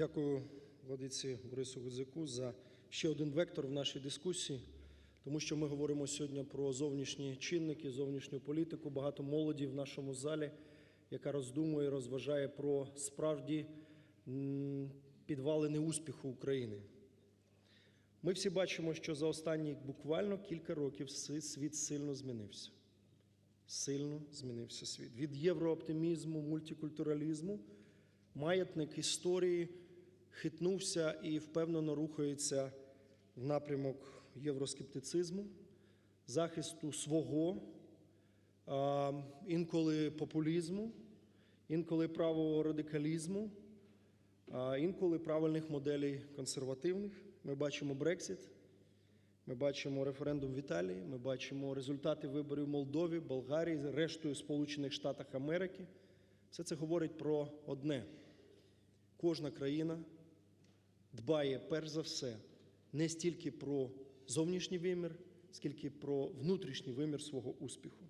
Дякую владиці Борису Гудзяку за ще один вектор в нашій дискусії, тому що ми говоримо сьогодні про зовнішні чинники, зовнішню політику. Багато молоді в нашому залі, яка роздумує, розважає про справді м, підвалини успіху України. Ми всі бачимо, що за останні буквально кілька років світ сильно змінився. Сильно змінився світ. Від єврооптимізму, мультикультуралізму маятник історії хитнувся і впевнено рухається в напрямок євроскептицизму, захисту свого, інколи популізму, інколи правого радикалізму, інколи правильних моделей консервативних. Ми бачимо Брексит, ми бачимо референдум в Італії, ми бачимо результати виборів в Молдові, Болгарії, рештою Сполучених Штатах Америки. Все це говорить про одне: кожна країна дбає перш за все не стільки про зовнішній вимір, скільки про внутрішній вимір свого успіху.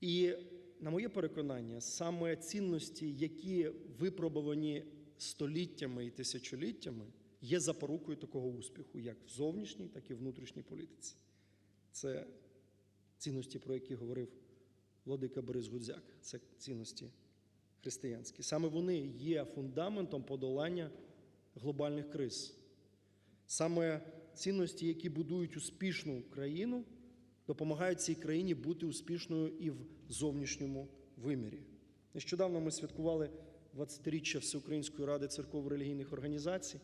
І, на моє переконання, саме цінності, які випробувані століттями і тисячоліттями, є запорукою такого успіху, як в зовнішній, так і внутрішній політиці. Це цінності, про які говорив владика Борис Гудзяк, це цінності християнські. Саме вони є фундаментом подолання глобальних криз. Саме цінності, які будують успішну країну, допомагають цій країні бути успішною і в зовнішньому вимірі. Нещодавно ми святкували 20-річчя Всеукраїнської ради церков релігійних організацій,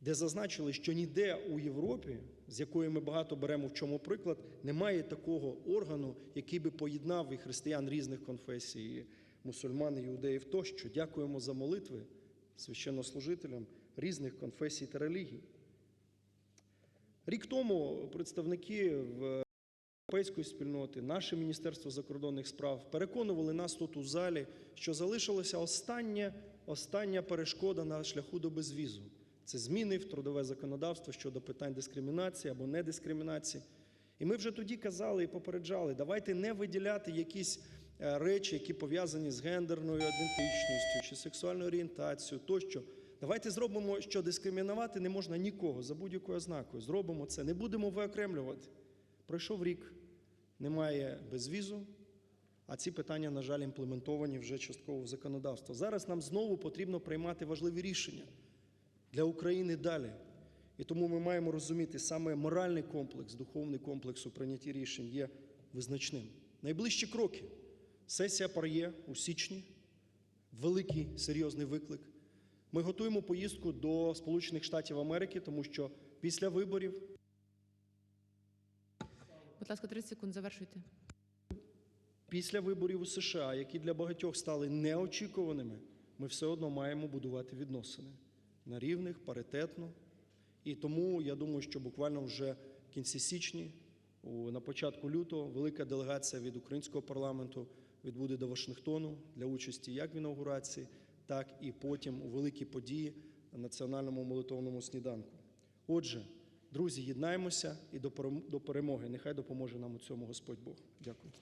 де зазначили, що ніде у Європі, з якої ми багато беремо в чому приклад, немає такого органу, який би поєднав і християн різних конфесій, мусульман, іудеїв тощо. Дякуємо за молитви священнослужителям різних конфесій та релігій. Рік тому представники в європейської спільноти, наше Міністерство закордонних справ переконували нас тут у залі, що залишилася остання, остання перешкода на шляху до безвізу. Це зміни в трудове законодавство щодо питань дискримінації або недискримінації. І ми вже тоді казали і попереджали, давайте не виділяти якісь речі, які пов'язані з гендерною ідентичністю чи сексуальною орієнтацією тощо. Давайте зробимо, що дискримінувати не можна нікого за будь-якою ознакою. Зробимо це, не будемо виокремлювати. Пройшов рік, немає безвізу, а ці питання, на жаль, імплементовані вже частково в законодавство. Зараз нам знову потрібно приймати важливі рішення для України далі. І тому ми маємо розуміти, саме моральний комплекс, духовний комплекс у прийнятті рішень є визначним. Найближчі кроки. Сесія ПАРЄ у січні, великий серйозний виклик. Ми готуємо поїздку до Сполучених Штатів Америки, тому що після виборів Будь ласка, 30 секунд, завершуйте. Після виборів у США, які для багатьох стали неочікуваними, ми все одно маємо будувати відносини на рівних, паритетно. І тому я думаю, що буквально вже в кінці січні, на початку лютого, велика делегація від українського парламенту відбуде до Вашингтону для участі як в інаугурації, так і потім у великі події на національному молитовному сніданку. Отже, друзі, єднаємося і до перемоги. Нехай допоможе нам у цьому Господь Бог. Дякую.